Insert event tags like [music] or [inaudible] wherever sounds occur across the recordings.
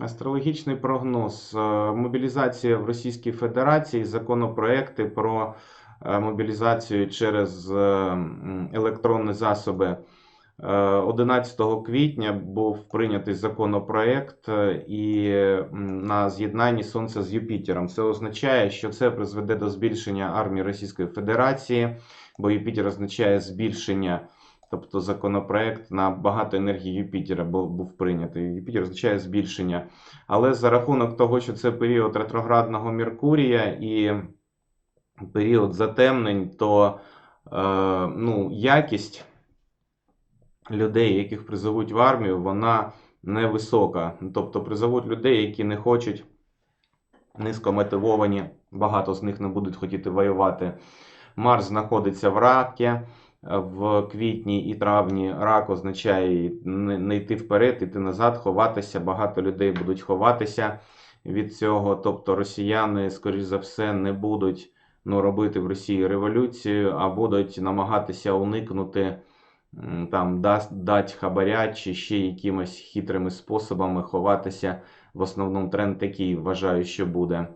Астрологічний прогноз. Е, Мобілізація в Російській Федерації, законопроекти про е, мобілізацію через е, електронні засоби. Е, 11 квітня був прийнятий законопроект і на з'єднанні Сонця з Юпітером. Це означає, що це призведе до збільшення армії Російської Федерації, бо Юпітер означає збільшення. Тобто законопроект на багато енергії Юпітера був, прийнятий. Юпітер означає збільшення. Але за рахунок того, що це період ретроградного Меркурія і період затемнень, то е, ну, якість людей, яких призовуть в армію, вона невисока. Тобто призовуть людей, які не хочуть, низькомотивовані, багато з них не будуть хотіти воювати. Марс знаходиться в ракі е, в квітні і травні. Рак означає не, йти вперед, йти назад, ховатися. Багато людей будуть ховатися від цього. Тобто росіяни, скоріш за все, не будуть ну, робити в Росії революцію, а будуть намагатися уникнути там дать хабаря чи ще якимось хитрими способами ховатися. В основному тренд такий вважаю, що буде.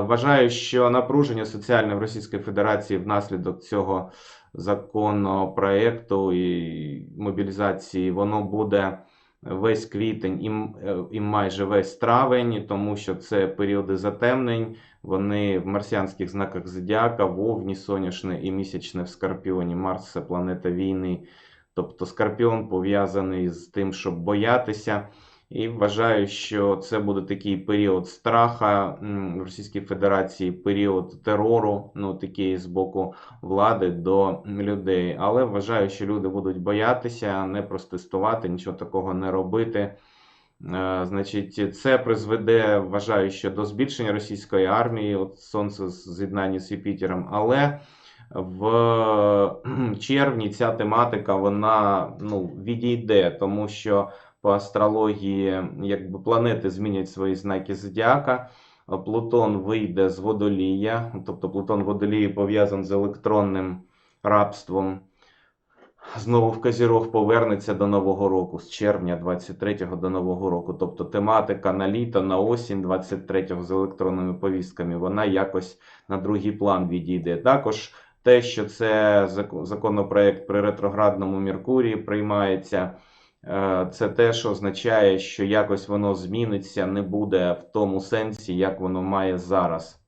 Вважаю, що напруження соціальне в Російській Федерації внаслідок цього законопроекту і мобілізації, воно буде весь квітень і, е, і майже весь травень, тому що це періоди затемнень. Вони в марсіанських знаках зодіака, вовні, соняшне і місячне в Скорпіоні. Марс це планета війни. Тобто Скорпіон пов'язаний з тим, щоб боятися. І вважаю, що це буде такий період страха в Російській Федерації, період терору, ну такий з боку влади до людей. Але вважаю, що люди будуть боятися, не протестувати, нічого такого не робити. Е, Значить, це призведе, вважаю, що до збільшення російської армії, от сонце з'єднання з Юпітером. Але в червні ця тематика вона ну, відійде, тому що по астрології якби планети змінять свої знаки зодіака. Плутон вийде з водолія, тобто Плутон водолії пов'язаний з електронним рабством. Знову в Козірог повернеться до Нового року, з червня 23-го до Нового року. Тобто тематика на літо, на осінь 23-го з електронними повістками, вона якось на другий план відійде. Також те, що це законопроект при ретроградному Меркурії приймається, це теж означає, що якось воно зміниться, не буде в тому сенсі, як воно має зараз.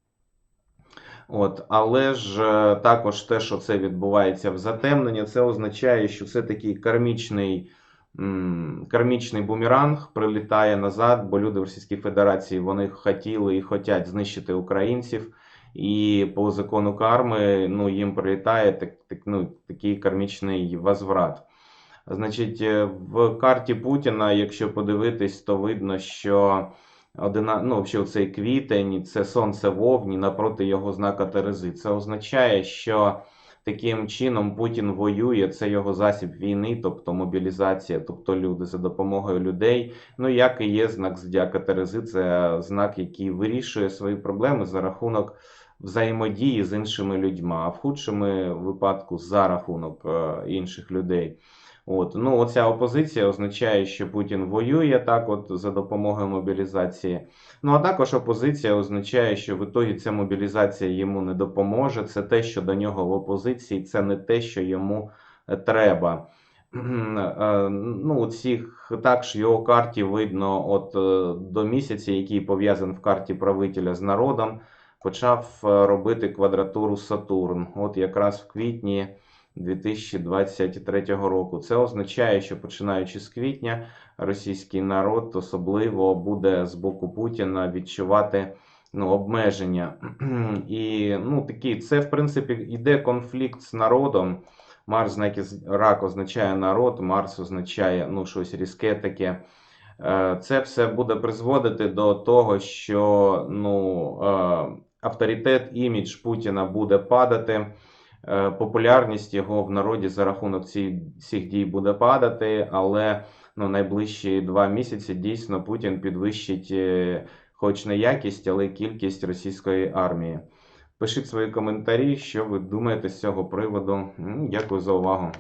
От, але ж е, також те, що це відбувається в затемненні, це означає, що це такий кармічний, кармічний бумеранг прилітає назад, бо люди в Російській Федерації вони хотіли і хочуть знищити українців. І по закону карми ну, їм прилітає так, так, ну, такий кармічний возврат. Значить, е, в карті Путіна, якщо подивитись, то видно, що одина, ну, що цей квітень це сонце в Овні напроти його знака Терези. Це означає, що таким чином Путін воює, це його засіб війни, тобто мобілізація, тобто люди за допомогою людей. Ну, як і є знак зодіака Терези, це знак, який вирішує свої проблеми за рахунок взаємодії з іншими людьми, а в худшому випадку за рахунок е, інших людей. От, ну, оця опозиція означає, що Путін воює так, от за допомогою мобілізації. Ну а також опозиція означає, що в ітогі ця мобілізація йому не допоможе. Це те, що до нього в опозиції, це не те, що йому е, треба. Е, Ну, цих також в його карті видно, от е, до місяця, який пов'язаний в карті правителя з народом, почав робити квадратуру Сатурн. От якраз в квітні 2023 року. Це означає, що починаючи з квітня, російський народ особливо буде з боку Путіна відчувати ну, обмеження. [clears throat] І ну, такі, це, в принципі, йде конфлікт з народом. Марс, знаки рак означає народ, Марс означає ну, щось різке таке. Е, Це все буде призводити до того, що ну, е, авторитет, імідж Путіна буде падати. Е, Популярність його в народі за рахунок цих дій буде падати, але ну, найближчі два місяці дійсно Путін підвищить, е, хоч не якість, але кількість російської армії. Пишіть свої коментарі, що ви думаєте з цього приводу. Дякую за увагу.